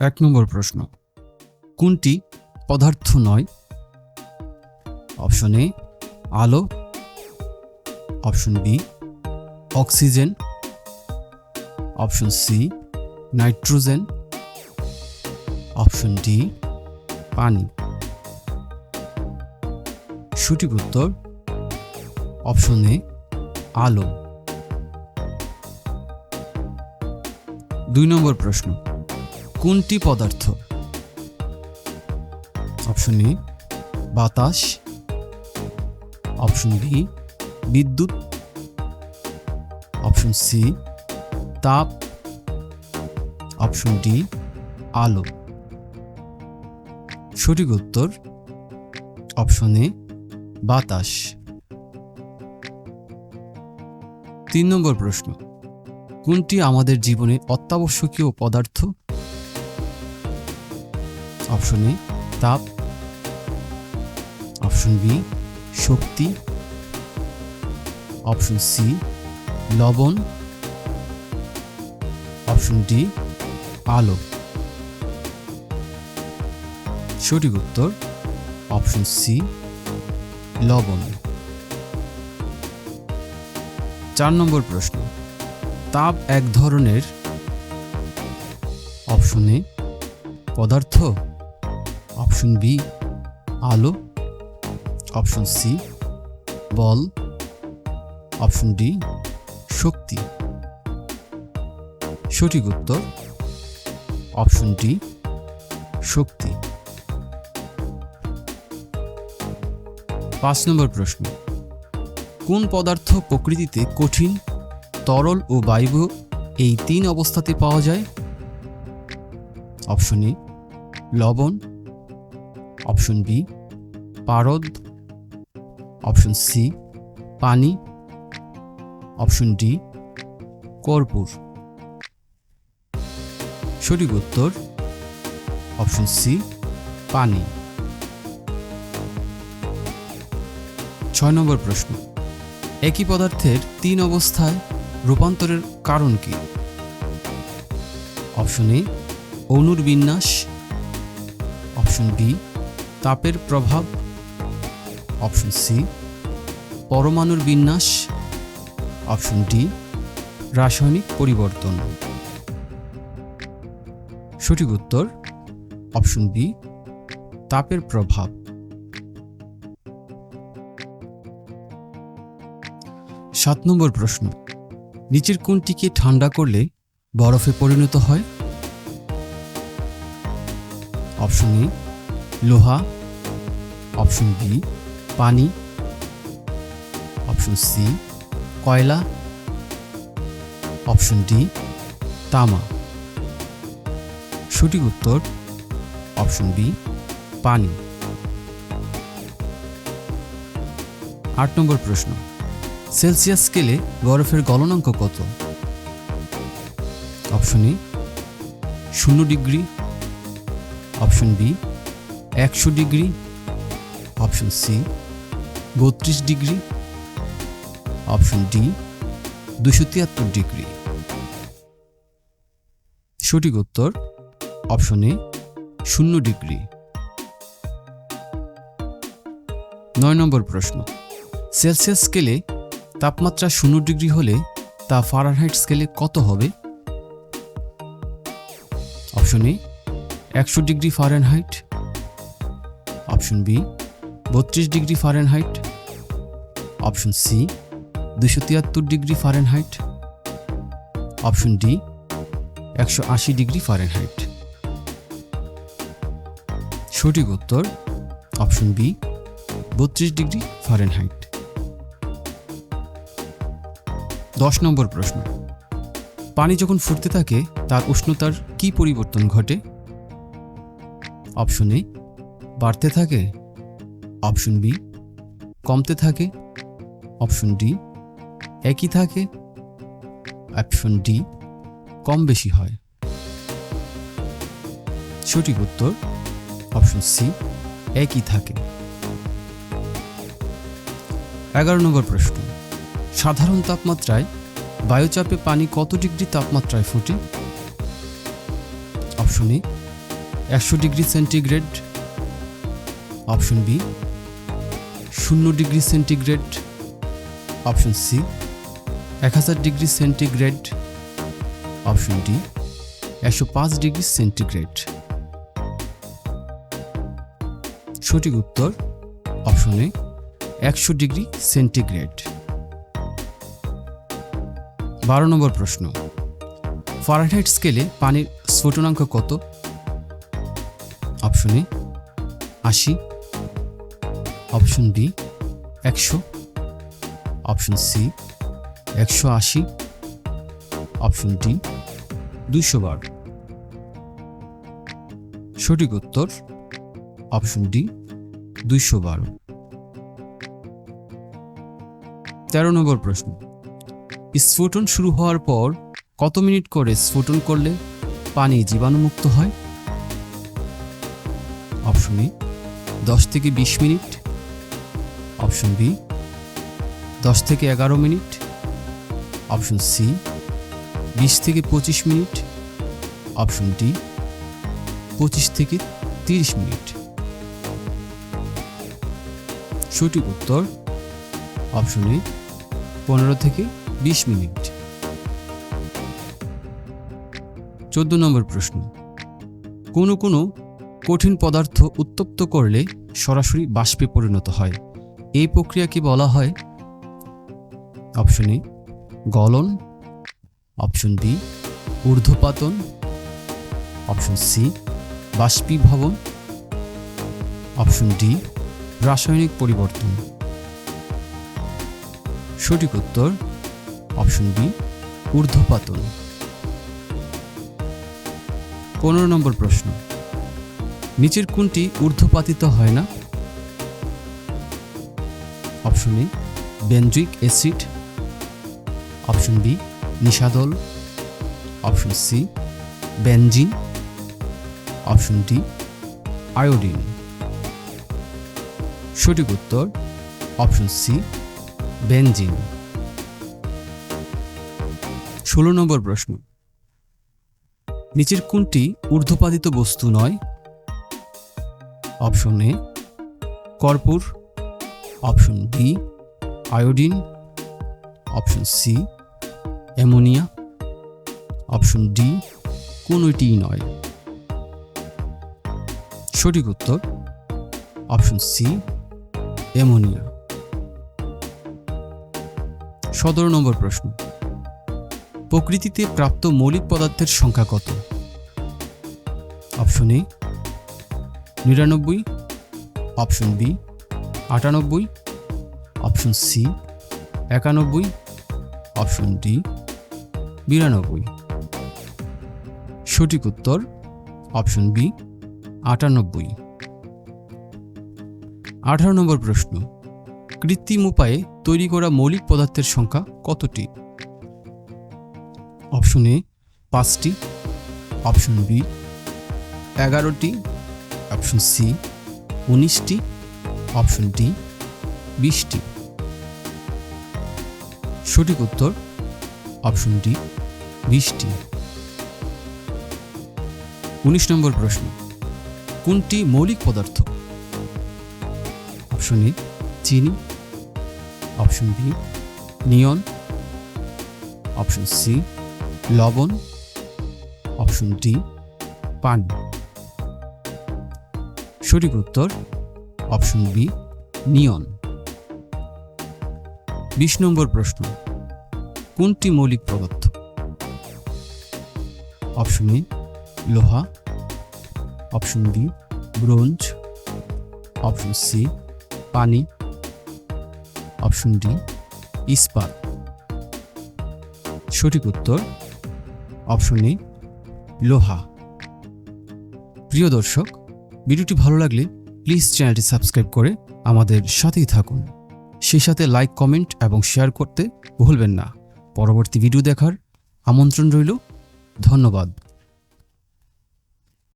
এক নম্বর প্রশ্ন। কোনটি পদার্থ নয়? অপশন এ, আলো। Option B, oxygen. Option C, nitrogen. Option D, পানি। সঠিক উত্তর, অপশন এ, আলো। দুই নম্বর প্রশ্ন। কোনটি পদার্থ? অপশন এ, বাতাস। অপশন বি, বিদ্যুৎ। অপশন সি, তাপ। অপশন ডি, আলো। সঠিক উত্তর, অপশন এ, বাতাস। তিন নম্বর প্রশ্ন, কোনটি আমাদের জীবনে অত্যাবশ্যকীয় পদার্থ? অপশন এ তাপ, অপশন বি শক্তি, অপশন সি লবণ, অপশন ডি আলো। সঠিক উত্তর অপশন সি লবণ। চার নম্বর প্রশ্ন, তাপ এক ধরনের অপশন পদার্থ? অপশন বি, আলো। অপশন সি, বল। অপশন ডি, শক্তি। সঠিক উত্তর, অপশন ডি, শক্তি। পাঁচ নম্বর প্রশ্ন। কোন পদার্থ প্রকৃতিতে কঠিন, তরল ও বায়ু এই তিন অবস্থাতে পাওয়া যায়? অপশন এ, লবণ। অপশন বি, পারদ, অপশন সি, পানি, অপশন ডি, কর্পূর। সঠিক উত্তর, অপশন সি, পানি। ছয় নম্বর প্রশ্ন, একই পদার্থের তিন অবস্থায় রূপান্তরের কারণ কি? অপশন এ অণুর বিন্যাস। অপশন বি তাপের প্রভাব অপশন সি পরমাণুর বিন্যাস অপশন ডি রাসায়নিক পরিবর্তন। সঠিক উত্তর অপশন বি তাপের প্রভাব। সাত নম্বর প্রশ্ন, নিচের কোনটিকে ঠান্ডা করলে বরফে পরিণত হয়? অপশন এ লোহা অপশন বি পানি অপশন সি কয়লা অপশন ডি তামা। সঠিক উত্তর অপশন বি পানি। আট নম্বর প্রশ্ন সেলসিয়াস স্কেলে বরফের গলনাঙ্ক কত? অপশন এ শূন্য ডিগ্রি অপশন বি একশো ডিগ্রি অপশন সি বত্রিশ ডিগ্রি অপশন ডি দুশো তিয়াত্তর ডিগ্রি। সঠিক উত্তর অপশন শূন্য ডিগ্রি। নয় নম্বর প্রশ্ন সেলসিয়াস স্কেলে তাপমাত্রা শূন্য ডিগ্রি হলে তা ফারেনহাইট স্কেলে কত হবে? অপশন এ একশো ডিগ্রি ফারেনহাইট অপশন বি, বত্রিশ ডিগ্রি ফারেনহাইট। অপশন সি দুশো তিয়াত্তর ডিগ্রি ফারেনহাইট। অপশন ডি, একশো আশি ডিগ্রি ফারেনহাইট। সঠিক উত্তর, অপশন বি, বত্রিশ ডিগ্রি ফারেনহাইট। দশ নম্বর প্রশ্ন। পানি যখন ফুটতে থাকে, তার উষ্ণতার কি পরিবর্তন ঘটে? অপশন এ বাড়তে থাকে, অপশন বি, কমতে থাকে, অপশন ডি, একই থাকে, অপশন ডি, কম বেশি হয়। সঠিক উত্তর, অপশন সি, একই থাকে। এগারো নম্বর প্রশ্ন। সাধারণ তাপমাত্রায় বায়ুচাপে পানি কত ডিগ্রি তাপমাত্রায় ফোটে? অপশন এ, একশো ডিগ্রি সেন্টিগ্রেড অপশন বি, শূন্য ডিগ্রি সেন্টিগ্রেড, অপশন সি, এক হাজার ডিগ্রি সেন্টিগ্রেড, অপশন ডি, একশো পাঁচ ডিগ্রি সেন্টিগ্রেড। সঠিক উত্তর, অপশনে একশো ডিগ্রি সেন্টিগ্রেড। বারো নম্বর প্রশ্ন ফারেনহাইট স্কেলে পানির স্ফুটনাঙ্ক কত? অপশনে আশি অপশন ডি, একশো। অপশন সি, একশো আশি। অপশন ডি, দুইশো বার। সঠিক উত্তর, অপশন ডি, দুইশো বারো। তেরো নম্বর প্রশ্ন। স্ফোটন শুরু হওয়ার পর কত মিনিট করে স্ফোটন করলে পানি জীবাণুমুক্ত হয়? অপশন এ, দশ থেকে বিশ মিনিট। অপশন বি, দশ থেকে এগারো মিনিট। অপশন সি, বিশ থেকে পঁচিশ মিনিট। অপশন ডি, পঁচিশ থেকে তিরিশ মিনিট। সঠিক উত্তর, অপশন এ, পনেরো থেকে বিশ মিনিট। চোদ্দ নম্বর প্রশ্ন, কোনো কোনো কঠিন পদার্থ উত্তপ্ত করলে সরাসরি বাষ্পে পরিণত হয়। এই প্রক্রিয়াকে বলা হয়? অপশন এ, গলন। অপশন বি, ঊর্ধ্বপাতন। অপশন সি, বাষ্পীভবন। অপশন ডি, রাসায়নিক পরিবর্তন। সঠিক উত্তর, অপশন বি, ঊর্ধ্বপাতন। পনেরো নম্বর প্রশ্ন, নিচের কোনটি ঊর্ধ্বপাতিত হয় না? Option A benzoic acid, option B, নিশাদল, option C, benzene, option D, iodine. সঠিক উত্তর, অপশন সি, বেনজিন। ষোলো নম্বর প্রশ্ন। নিচের কোনটি ঊর্ধ্বপাতিত বস্তু নয়? অপশন এ, কর্পূর option B iodine, option C ammonia, option D কোনোটিই নয়। সঠিক উত্তর, অপশন সি অ্যামোনিয়া। সতেরো নম্বর প্রশ্ন। প্রকৃতিতে প্রাপ্ত মৌলিক পদার্থের সংখ্যা কত? অপশন এ নিরানব্বই। অপশন বি আটানব্বই অপশন সি একানব্বই অপশন ডি বিরানব্বই। সঠিক উত্তর অপশন বি আটানব্বই। আঠারো নম্বর প্রশ্ন, কৃত্রিম উপায়ে তৈরি করা মৌলিক পদার্থের সংখ্যা কতটি? অপশন এ পাঁচটি। অপশন বি এগারোটি। অপশন সি উনিশটি। অপশন ডি বিশটি সঠিক উত্তর অপশন ডি বিশটি উনিশ নম্বর প্রশ্ন, কোনটি মৌলিক পদার্থ? অপশন এ, চিনি। Option B, neon. Option C, লবণ। অপশন ডি, পানি। সঠিক উত্তর অপশন বি, নিয়ন। বিশ নম্বর প্রশ্ন, কোনটি মৌলিক পদার্থ? অপশন এ, লোহা। Option B, bronze. Option C, পানি। অপশন ডি, ইস্পাত। সঠিক উত্তর, অপশন এ, লোহা। প্রিয় দর্শক, ভিডিওটি ভালো লাগলে প্লিজ চ্যানেলটি সাবস্ক্রাইব করে আমাদের সাথেই থাকুন। সেই সাথে লাইক, কমেন্ট এবং শেয়ার করতে ভুলবেন না। পরবর্তী ভিডিও দেখার আমন্ত্রণ রইল। ধন্যবাদ।